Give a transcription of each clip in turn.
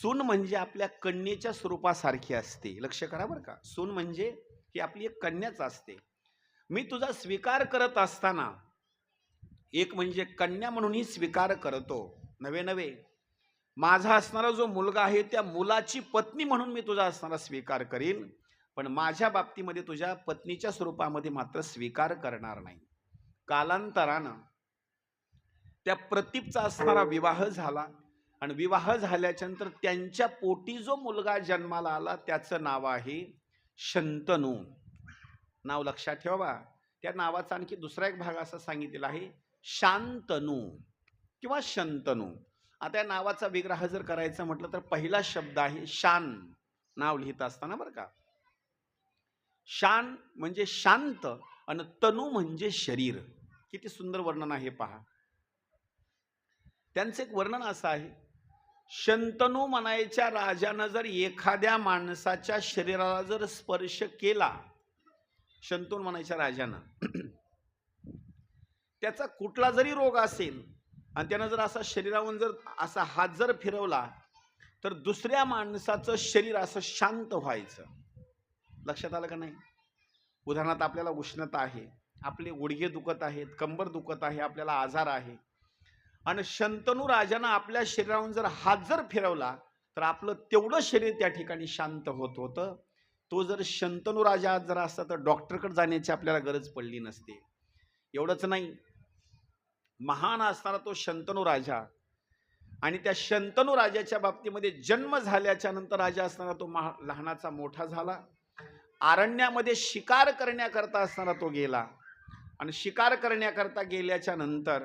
सून म्हणजे आपल्या कन्येच्या स्वरूपासारखी असते. लक्ष करा बरं का. सून म्हणजे ही आपली एक कन्याच असते. मी तुझा स्वीकार करत असताना एक म्हणजे कन्या म्हणूनही स्वीकार करतो. नवे नवे. माझा असणारा जो मुलगा आहे त्या मुलाची पत्नी म्हणून मी तुझा असणारा स्वीकार करील पण माझ्या बाबतीमध्ये तुझ्या पत्नीच्या स्वरूपामध्ये मात्र स्वीकार करणार नाही. कालांतरानं त्या प्रतीपचा असणारा विवाह झाला. आणि विवाह झाल्याच्यानंतर त्यांच्या पोटी जो मुलगा जन्माला आला त्याचं नाव आहे शंतनू. नाव लक्षात ठेवा त्या नावाचा आणखी दुसरा एक भाग असा सांगितलेला आहे शांतनू किंवा शंतनू. आता या नावाचा विग्रह जर करायचा म्हटलं तर पहिला शब्द आहे शान. नाव लिहित असताना बरं का. शान म्हणजे शांत आणि तनू म्हणजे शरीर. किती सुंदर वर्णन आहे पहा. त्यांचं एक वर्णन असं आहे शंतनू म्हणायच्या राजानं जर एखाद्या माणसाच्या शरीराला जर स्पर्श केला शंतनू म्हणायच्या राजानं त्याचा कुठला जरी रोग असेल आणि त्यानं जर असा शरीरावर जर असा हात जर फिरवला तर दुसऱ्या माणसाचं शरीर असं शांत व्हायचं. लक्षात आलं का नाही? उदाहरणार्थ आपल्याला उष्णता आहे आपले गुडघे दुखत आहेत कंबर दुखत आहे आपल्याला आजार आहे. आणि शंतनू राजानं आपल्या शरीरावरून जर हात जर फिरवला तर आपलं तेवढं शरीर त्या ठिकाणी शांत होत होतं. तो जर शंतनू राजा जर असता तर डॉक्टरकडे जाण्याची आपल्याला गरज पडली नसते. एवढंच नाही. महान असणारा तो शंतनू राजा आणि त्या शंतनू राजाच्या बाबतीमध्ये जन्म झाल्याच्यानंतर राजा असणारा तो महा लहानाचा मोठा झाला. अरण्यामध्ये शिकार करण्याकरता असणारा तो गेला. आणि शिकार करण्याकरता गेल्याच्यानंतर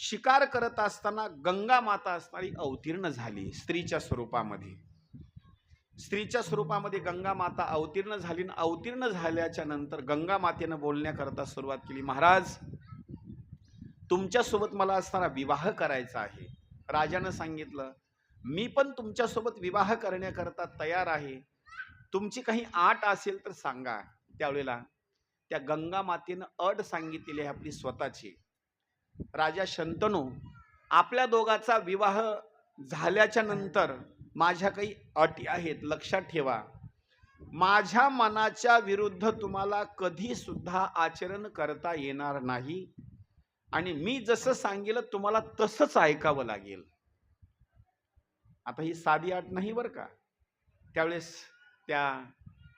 शिकार करत असताना गंगा माता असणारी अवतीर्ण झाली स्त्रीच्या स्वरूपामध्ये. स्त्रीच्या स्वरूपामध्ये गंगा माता अवतीर्ण झाली आणि अवतीर्ण झाल्याच्यानंतर गंगा मातेनं बोलण्याकरता सुरुवात केली महाराज तुमच्यासोबत मला असणारा विवाह करायचा आहे. राजानं सांगितलं मी पण तुमच्यासोबत विवाह करण्याकरता तयार आहे. तुमची काही आट असेल तर सांगा. त्यावेळेला त्या गंगा मातेनं अट सांगितलेली आहे आपली स्वतःची. राजा शंतनू आपल्या दोघाचा विवाह झाल्याच्यानंतर माझ्या काही अटी आहेत लक्षात ठेवा. माझ्या मनाच्या विरुद्ध तुम्हाला कधी सुद्धा आचरण करता येणार नाही आणि मी जसं सांगेल तुम्हाला तसंच ऐकावं लागेल. आता ही साधी आठ नाही बरं का? त्यावेळेस त्या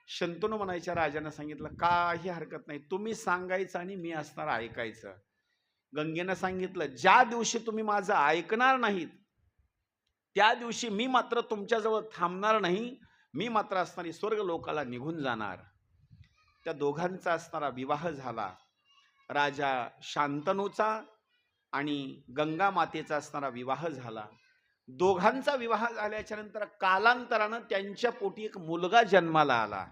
शंतनू म्हणायच्या राजानं सांगितलं काही हरकत नाही. तुम्ही सांगायचं आणि मी असणार ऐकायचं. गंगेनं सांगितलं ज्या दिवशी तुम्ही माझं ऐकणार नाहीत त्या दिवशी मी मात्र तुमच्याजवळ थांबणार नाही मी मात्र असणारी स्वर्ग लोकाला निघून जाणार. त्या दोघांचा असणारा विवाह झाला. राजा शांतनूचा आणि गंगा मातेचा असणारा विवाह झाला. दोघांचा विवाह झाल्याच्यानंतर कालांतरानं त्यांच्या पोटी एक मुलगा जन्माला आला.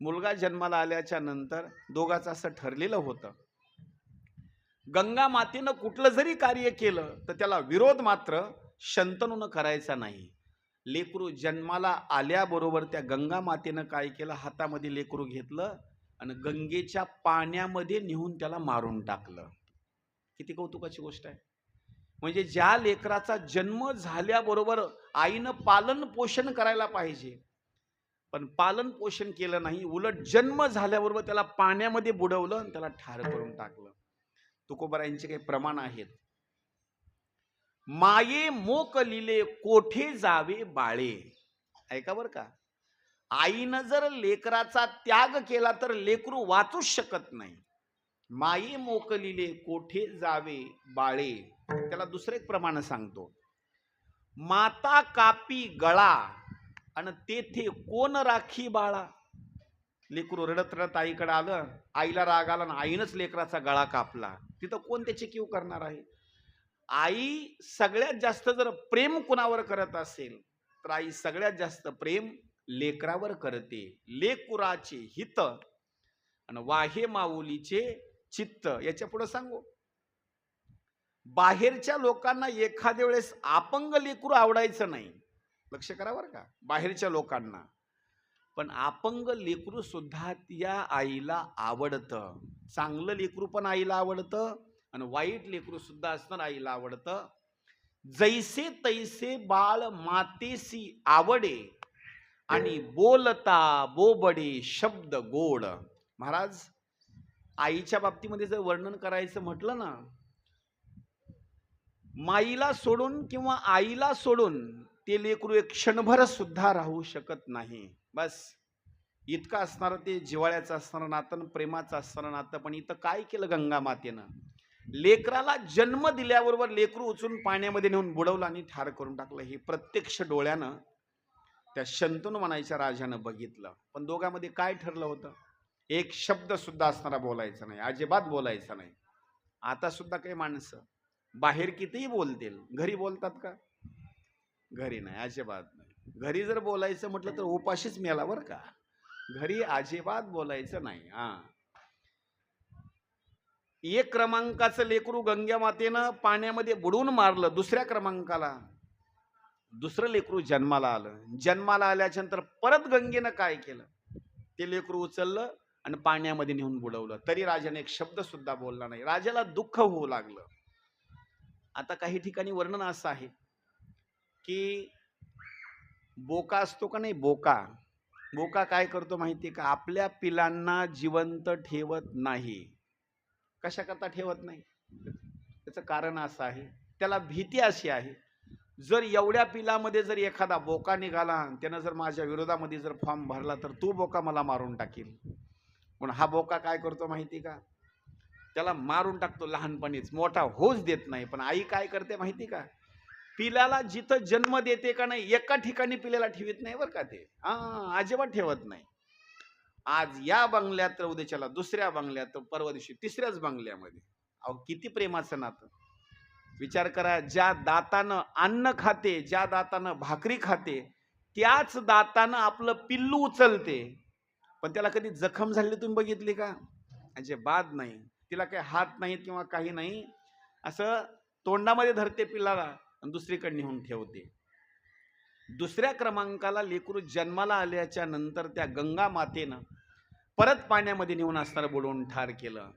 मुलगा जन्माला आल्याच्यानंतर दोघाचं असं ठरलेलं होतं. गंगा मातेनं कुठलं जरी कार्य केलं तर त्याला विरोध मात्र शंतनूनं करायचा नाही. लेकरू जन्माला आल्याबरोबर त्या गंगा मातेनं काय केलं? हातामध्ये लेकरू घेतलं आणि गंगेच्या पाण्यामध्ये नेऊन त्याला मारून टाकलं. किती कौतुकाची गोष्ट आहे. म्हणजे ज्या लेकराचा जन्म झाल्याबरोबर आईनं पालन पोषण करायला पाहिजे पण पालन पोषण केलं नाही उलट जन्म झाल्याबरोबर त्याला पाण्यामध्ये बुडवलं आणि त्याला ठार करून टाकलं. तुकोबरायांचे काही प्रमाण आहेत. माये मोक लिले कोठे जावे बाळे? ऐका बरं का. आईनं जर लेकराचा त्याग केला तर लेकरू वाचूच शकत नाही. माये मोकलिले कोठे जावे बाळे? त्याला दुसरे एक प्रमाण सांगतो. माता कापी गळा आणि तेथे कोण राखी बाळा? लेकरू रडत रडत आईकडे आलं आईला राग आला ना आईनंच लेकराचा गळा कापला. तिथं कोण त्याची किव करणार आहे? आई सगळ्यात जास्त जर प्रेम कुणावर करत असेल तर आई सगळ्यात जास्त प्रेम लेकरावर करते. लेकुराचे हित आणि वाहे माऊलीचे चित्त. याच्यापुढे सांगू. बाहेरच्या लोकांना एखाद्या वेळेस अपंग लेकरू आवडायचं नाही. लक्ष करा बरं का. बाहेरच्या लोकांना. पण अपंग लेकरू सुद्धा त्या आईला आवडतं. चांगलं लेकरू पण आईला आवडतं आणि वाईट लेकरू सुद्धा असणार आईला आवडतं. जैसे तैसे बाळ मातेसी आवडे आणि बोलता बोबडे शब्द गोड. महाराज आईच्या बाबतीमध्ये जर वर्णन करायचं म्हटलं ना माईला सोडून किंवा आईला सोडून ते लेकरू एक क्षणभर सुद्धा राहू शकत नाही. बस. इतकं असणारं ते जिवाळ्याचं असणारं नातं प्रेमाचं असणारं नातं पण इथं काय केलं गंगा मातेनं? लेकराला जन्म दिल्याबरोबर लेकरू उचलून पाण्यामध्ये नेऊन बुडवलं आणि ठार करून टाकलं. हे प्रत्यक्ष डोळ्यानं त्या शंतनू म्हणायच्या राजानं बघितलं. पण दोघांमध्ये काय ठरलं होतं? एक शब्द सुद्धा असणारा बोलायचा नाही. अजिबात बोलायचा नाही. आता सुद्धा काही माणसं बाहेर कितीही बोलतील. घरी बोलतात का? घरी नाही अजिबात नाही. घरी जर बोलायचं म्हटलं तर उपाशीच मेला बरं का. घरी अजिबात बोलायचं नाही हा. एक क्रमांकाचं लेकरू गंग्या मातेनं पाण्यामध्ये बुडवून मारलं दुसऱ्या क्रमांकाला. दुसरं लेकरू जन्माला आलं. जन्माला आल्याच्यानंतर परत गंगेनं काय केलं? ते लेकरू उचललं आणि पाण्यामध्ये नेऊन बुडवलं. तरी राजाने एक शब्द सुद्धा बोलला नाही. राजाला दुःख होऊ लागलं. आता काही ठिकाणी वर्णन असं आहे. की बोका असतो का नाही बोका? बोका काय करतो माहिती का? आपल्या पिलांना जिवंत ठेवत नाही. कशाकरता ठेवत नाही? त्याचं कारण असं आहे. त्याला भीती अशी आहे. जर एवढ्या पिलामध्ये जर एखादा बोका निघाला आणि त्यानं जर माझ्या विरोधामध्ये जर फॉर्म भरला तर तो बोका मला मारून टाकील. पण हा बोका काय करतो माहिती का? त्याला मारून टाकतो लहानपणीच. मोठा होच देत नाही. पण आई काय करते माहिती का? पिल्याला जिथं जन्म देते का नाही एका ठिकाणी पिल्याला ठेवत नाही बरं का ते? हा अजिबात ठेवत नाही. आज या बंगल्यात तर उद्याच्याला दुसऱ्या बंगल्यात तर परवा दिवशी तिसऱ्याच बंगल्यामध्ये. अहो किती प्रेमाचं नातं. विचार करा ज्या दातानं अन्न खाते ज्या दातानं भाकरी खाते त्याच दातानं आपलं पिल्लू उचलते. पण त्याला कधी जखम झालेली तुम्ही बघितली का? अजिबात नाही. तिला काही हात नाहीत किंवा काही नाही. असं तोंडामध्ये धरते पिल्लाला. आणि दुसरीकडे नेऊन ठेवते. दुसऱ्या क्रमांकाला लेकरू जन्माला आल्याच्यानंतर त्या गंगा मातेनं परत पाण्यामध्ये नेऊन असणारं बुडवून ठार केलं.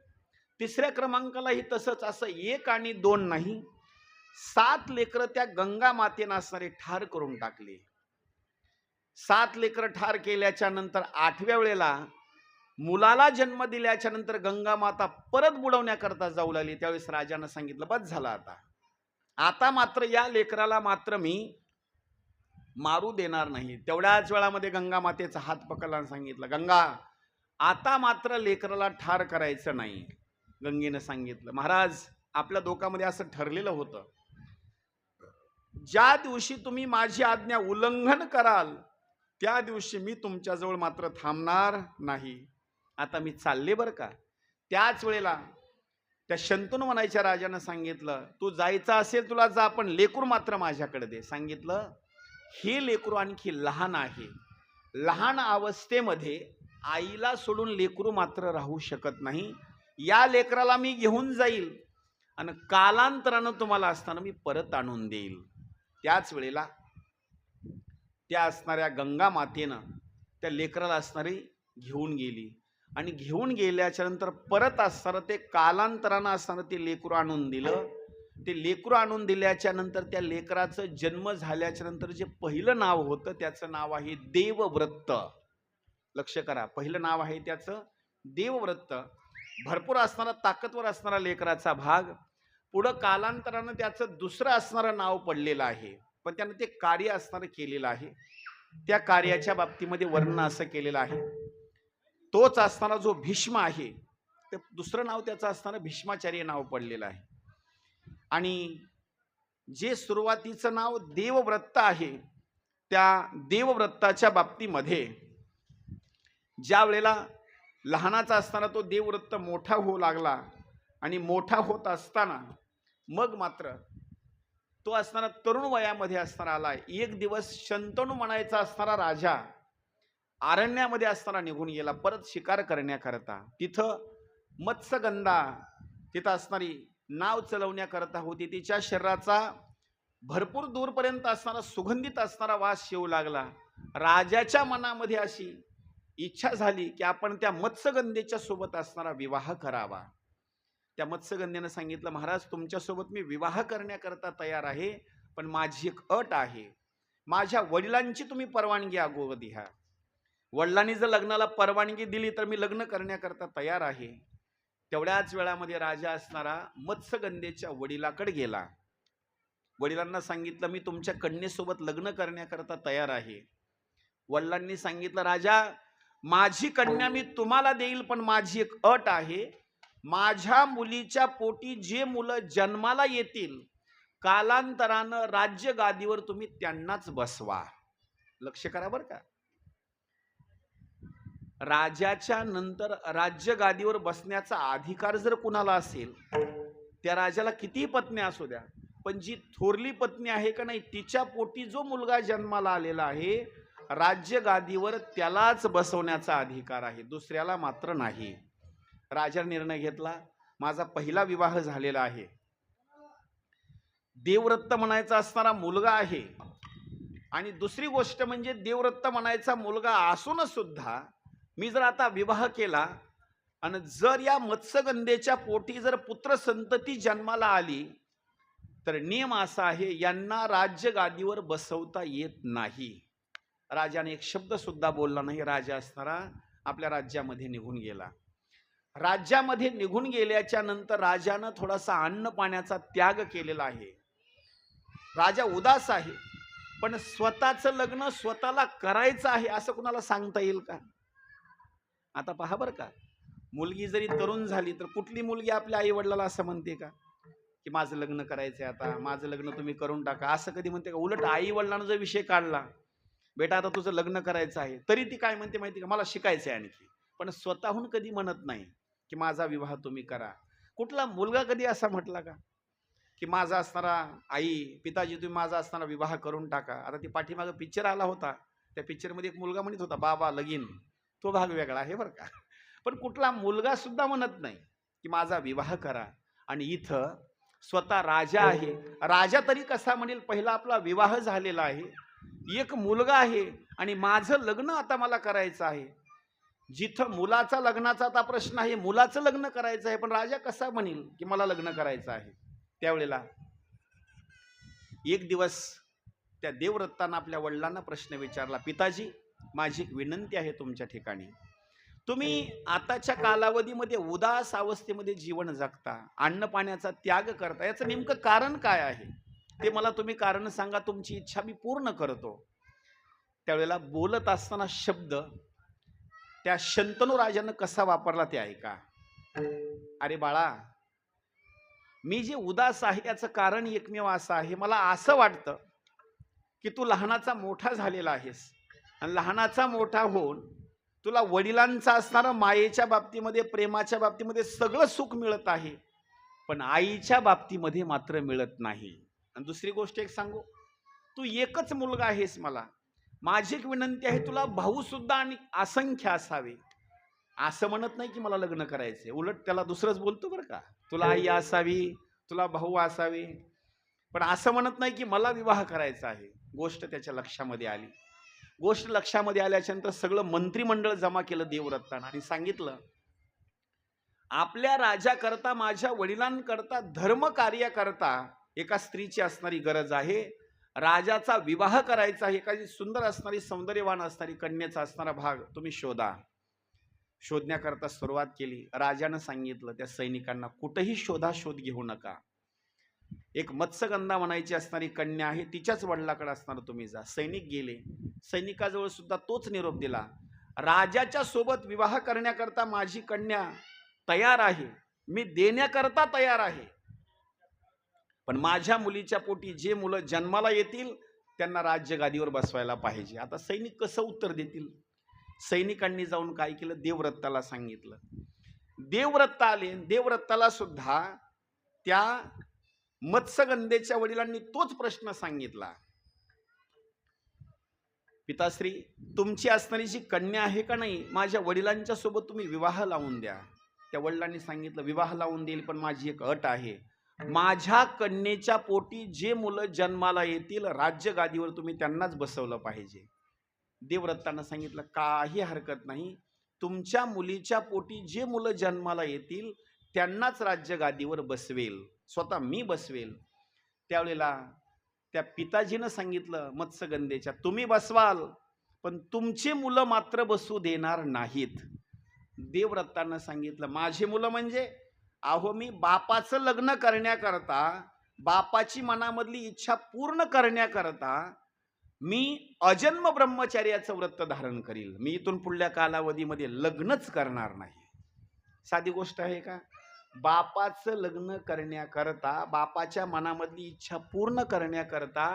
तिसऱ्या क्रमांकालाही तसंच असं एक आणि दोन नाही सात लेकरं त्या गंगा मातेनं असणारे ठार करून टाकले. सात लेकरं ठार केल्याच्यानंतर आठव्या वेळेला मुलाला जन्म दिल्याच्या नंतर गंगा माता परत बुडवण्याकरता जाऊ लागली. त्यावेळेस राजानं सांगितलं बस झालं आता. आता मात्र या लेकराला मात्र मी मारू देणार नाही. तेवढ्याच वेळामध्ये गंगा मातेचा हात पकडला सांगितलं गंगा आता मात्र लेकराला ठार करायचं नाही गंगेनं सांगितलं. महाराज आपल्या दोकामध्ये असं ठरलेलं होतं. ज्या दिवशी तुम्ही माझी आज्ञा उल्लंघन कराल त्या दिवशी मी तुमच्याजवळ मात्र थांबणार नाही. आता मी चालले बरं का? त्याच वेळेला त्या शंतनू म्हणायच्या राजानं सांगितलं तू जायचं असेल तुला जा पण लेकरू मात्र माझ्याकडे दे. सांगितलं हे लेकरू आणखी लहान आहे. लहान अवस्थेमध्ये आईला सोडून लेकरू मात्र राहू शकत नाही. या लेकराला मी घेऊन जाईल आणि कालांतरानं तुम्हाला असताना मी परत आणून देईल. त्याच वेळेला त्या असणाऱ्या गंगा मातेनं त्या लेकराला असणारी घेऊन गेली. आणि घेऊन गेल्याच्यानंतर परत असताना ते कालांतरानं असताना ते लेकरू आणून दिलं. ते लेकरू आणून दिल्याच्या नंतर त्या लेकराचं जन्म झाल्याच्यानंतर जे पहिलं नाव होतं त्याचं नाव आहे देवव्रत. लक्ष करा पहिलं नाव आहे त्याचं देवव्रत. भरपूर असणारा ताकदवर असणारा लेकराचा भाग. पुढं कालांतरानं त्याचं दुसरं असणारं नाव पडलेलं आहे. पण त्यानं ते कार्य असणारं केलेलं आहे. त्या कार्याच्या बाबतीमध्ये वर्णन असं केलेलं आहे. तोच असताना जो भीष्म आहे ते दुसरं नाव त्याचं असणारं भीष्माचार्य नाव पडलेलं आहे. आणि जे सुरुवातीचं नाव देवव्रत आहे त्या देवव्रताच्या बाबतीमध्ये ज्या वेळेला लहानाचा असताना तो देवव्रत मोठा होऊ लागला आणि मोठा होत असताना मग मात्र तो असणारा तरुण वयामध्ये असताना आला. एक दिवस शंतनू म्हणायचा असणारा राजा अरण्यामध्ये असताना निघून गेला परत शिकार करण्याकरता. तिथं मत्स्यगंधा तिथं असणारी नाव चलवण्याकरता होती. तिच्या शरीराचा भरपूर दूरपर्यंत असणारा सुगंधित असणारा वास येऊ लागला. राजाच्या मनामध्ये अशी इच्छा झाली की आपण त्या मत्स्यगंधेच्या सोबत असणारा विवाह करावा. त्या मत्स्यगंधेनं सांगितलं महाराज तुमच्यासोबत मी विवाह करण्याकरता तयार आहे पण माझी एक अट आहे. माझ्या वडिलांची तुम्ही परवानगी अगोदर घ्या वडिलांनी जर लग्नाला परवानगी दिली तर मी लग्न करण्याकरता तयार आहे. तेवढ्याच वेळामध्ये राजा असणारा मत्स्यगंधेच्या वडिलाकडे गेला. वडिलांना सांगितलं मी तुमच्या कन्येसोबत लग्न करण्याकरता तयार आहे. वडिलांनी सांगितलं राजा माझी कन्या मी तुम्हाला देईल पण माझी एक अट आहे. माझ्या मुलीच्या पोटी जे मुलं जन्माला येतील कालांतरानं राज्य गादीवर तुम्ही त्यांनाच बसवा. लक्ष करा बरं का. राजाच्या नंतर राज्य गादीवर बसण्याचा अधिकार जर कुणाला असेल त्या राजाला किती पत्नी असू द्या पण जी थोरली पत्नी आहे का नाही तिच्या पोटी जो मुलगा जन्माला आलेला आहे राज्य गादीवर त्यालाच बसवण्याचा अधिकार आहे दुसऱ्याला मात्र नाही. राजा निर्णय घेतला माझा पहिला विवाह झालेला आहे. देवरत्त म्हणायचा असणारा मुलगा आहे. आणि दुसरी गोष्ट म्हणजे देवरत्त म्हणायचा मुलगा असून सुद्धा मी जर आता विवाह केला आणि जर या मत्स्यगंधेच्या पोटी जर पुत्र संतती जन्माला आली तर नियम असा आहे यांना राज्य गादीवर बसवता येत नाही. राजाने एक शब्द सुद्धा बोलला नाही राजा असताना आपल्या राज्यामध्ये निघून गेला. राज्यामध्ये निघून गेल्याच्यानंतर राजानं थोडासा अन्न पाण्याचा त्याग केलेला आहे. राजा उदास आहे पण स्वतःचं लग्न स्वतःला करायचं आहे असं कुणाला सांगता येईल का? आता पहा बरं का. मुलगी जरी तरुण झाली तर कुठली मुलगी आपल्या आई वडिलाला असं म्हणते का? की माझं लग्न करायचंय आता माझं लग्न तुम्ही करून टाका. असं कधी म्हणते का? उलट आई वडिलांना जर विषय काढला बेटा आता तुझं लग्न करायचं आहे. तरी ती काय म्हणते माहिती का? मला शिकायचं आहे आणखी. पण स्वतःहून कधी म्हणत नाही की माझा विवाह तुम्ही करा. कुठला मुलगा कधी असा म्हटला का? की माझा असणारा आई पिताजी तुम्ही माझा असणारा विवाह करून टाका. आता ती पाठीमागं पिक्चर आला होता. त्या पिक्चरमध्ये एक मुलगा म्हणत होता बाबा लगीन. तो भाग वेगळा आहे बरं का. पण कुठला मुलगा सुद्धा म्हणत नाही की माझा विवाह करा. आणि इथं स्वतः राजा आहे. राजा तरी कसा म्हणेल पहिला आपला विवाह झालेला आहे. एक मुलगा आहे आणि माझं लग्न आता मला करायचं आहे. जिथं मुलाचा लग्नाचा आता प्रश्न आहे मुलाचं लग्न करायचं आहे पण राजा कसा म्हणेल की मला लग्न करायचं आहे? त्यावेळेला एक दिवस त्या देवरत्तानं आपल्या वडिलांना प्रश्न विचारला पिताजी माझी विनंती आहे तुमच्या ठिकाणी. तुम्ही आताच्या कालावधीमध्ये उदास अवस्थेमध्ये जीवन जगता अन्न पाण्याचा त्याग करता. याचं नेमकं कारण काय आहे? ते मला तुम्ही कारण सांगा तुमची इच्छा मी पूर्ण करतो. त्यावेळेला बोलत असताना शब्द त्या शंतनू राजानं कसा वापरला ते ऐका. अरे बाळा मी जे उदास आहे याचं कारण एकमेव असं आहे. मला असं वाटतं की तू लहानाचा मोठा झालेला आहेस. आणि लहानाचा मोठा होऊन तुला वडिलांचा असणारं मायेच्या बाबतीमध्ये प्रेमाच्या बाबतीमध्ये सगळं सुख मिळत आहे. पण आईच्या बाबतीमध्ये मात्र मिळत नाही. आणि दुसरी गोष्ट एक सांगू. तू एकच मुलगा आहेस मला. माझी एक विनंती आहे तुला भाऊ सुद्धा आणि असंख्य असावे. असं म्हणत नाही की मला लग्न करायचंय. उलट त्याला दुसरंच बोलतो बरं का. तुला आई असावी तुला भाऊ असावे. पण असं म्हणत नाही की मला विवाह करायचा आहे. गोष्ट त्याच्या लक्षामध्ये आली. गोष्ट लक्षामध्ये आल्याच्यानंतर सगळं मंत्रिमंडळ जमा केलं देवरत्तानं आणि सांगितलं आपल्या राजाकरता माझ्या वडिलांकरता धर्म कार्याकरता एका स्त्रीची असणारी गरज आहे. राजाचा विवाह करायचा आहे. एखादी सुंदर असणारी सौंदर्यवान असणारी कन्याचा असणारा भाग तुम्ही शोधा. शोधण्याकरता सुरुवात केली. राजानं सांगितलं त्या सैनिकांना कुठंही शोधा शोध घेऊ नका. एक मत्स्यगंधा म्हणायची असणारी कन्या आहे तिच्याच वडिलाकडे असणार तुम्ही जा. सैनिक गेले. सैनिकाजवळ सुद्धा तोच निरोप दिला. राजाच्या सोबत विवाह करण्याकरता माझी कन्या तयार आहे. मी देण्याकरता तयार आहे. पण माझ्या मुलीच्या पोटी जे मुलं जन्माला येतील त्यांना राज्य गादीवर बसवायला पाहिजे. आता सैनिक कसं उत्तर देतील? सैनिकांनी जाऊन काय केलं? देवव्रताला सांगितलं. देवव्रत आले. देवव्रताला सुद्धा त्या मत्स्यगंधेच्या वडिलांनी तोच प्रश्न सांगितला. पिताश्री तुमची असणारी जी कन्या आहे का नाही? माझ्या वडिलांच्या सोबत तुम्ही विवाह लावून द्या. त्या वडिलांनी सांगितलं विवाह लावून देईल पण माझी एक अट आहे. माझ्या कन्येच्या पोटी जे मुलं जन्माला येतील राज्य गादीवर तुम्ही त्यांनाच बसवलं पाहिजे. देवव्रतांना सांगितलं काही हरकत नाही. तुमच्या मुलीच्या पोटी जे मुलं जन्माला येतील त्यांनाच राज्य गादीवर बसवेल. स्वतः मी बसवेल. त्यावेळेला त्या पिताजीनं सांगितलं मत्स्यगंधेच्या तुम्ही बसवाल पण तुमची मुलं मात्र बसू देणार नाहीत. देवव्रतानं सांगितलं माझी मुलं म्हणजे? अहो मी बापाचं लग्न करण्याकरता बापाची मनामधली इच्छा पूर्ण करण्याकरता मी अजन्म ब्रह्मचार्याचं व्रत धारण करील. मी इथून पुढल्या कालावधीमध्ये लग्नच करणार नाही. साधी गोष्ट आहे का? बापाचं लग्न करण्याकरता बापाच्या मनामधली इच्छा पूर्ण करण्याकरता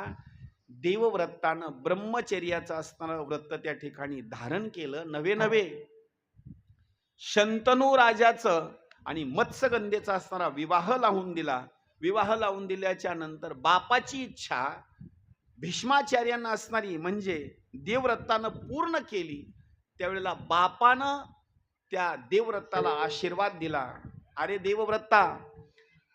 देवव्रतानं ब्रह्मचर्याचं असणारं व्रत त्या ठिकाणी धारण केलं. नवे नवे शंतनू राजाचं आणि मत्स्यगंधेचा असणारा विवाह लावून दिला. विवाह लावून दिल्याच्या नंतर बापाची इच्छा भीष्माचार्यांना असणारी म्हणजे देवव्रतानं पूर्ण केली. त्यावेळेला बापानं त्या देवव्रताला आशीर्वाद दिला. अरे देवव्रता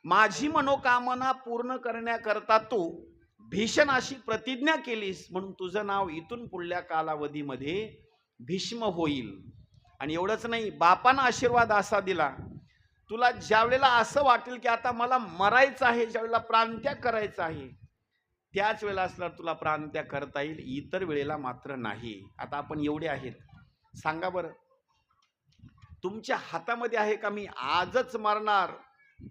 माझी मनोकामना पूर्ण करण्याकरता तू भीषण अशी प्रतिज्ञा केलीस म्हणून तुझं नाव इथून पुढल्या कालावधीमध्ये भीष्म होईल. आणि एवढंच नाही बापानं आशीर्वाद असा दिला. तुला ज्यावेळेला असं वाटेल की आता मला मरायचं आहे ज्यावेळेला प्रांत्या करायचा आहे त्याच वेळेला असल्यावर तुला प्रांत्या करता येईल इतर वेळेला मात्र नाही. आता आपण एवढे आहेत. सांगा बरं. तुमच्या हातामध्ये आहे का मी आजच मरणार?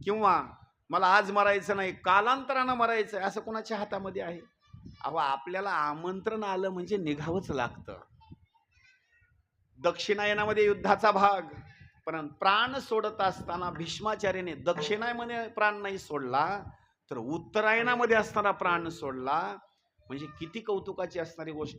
किंवा मला आज मरायचं नाही कालांतरानं मरायचं आहे असं कोणाच्या हातामध्ये आहे? अहो आपल्याला आमंत्रण आलं म्हणजे निघावंच लागतं. दक्षिणायनामध्ये युद्धाचा भाग पण प्राण सोडत असताना भीष्माचार्याने दक्षिणायमध्ये प्राण नाही सोडला तर उत्तरायणामध्ये असणारा प्राण सोडला. म्हणजे किती कौतुकाची असणारी गोष्ट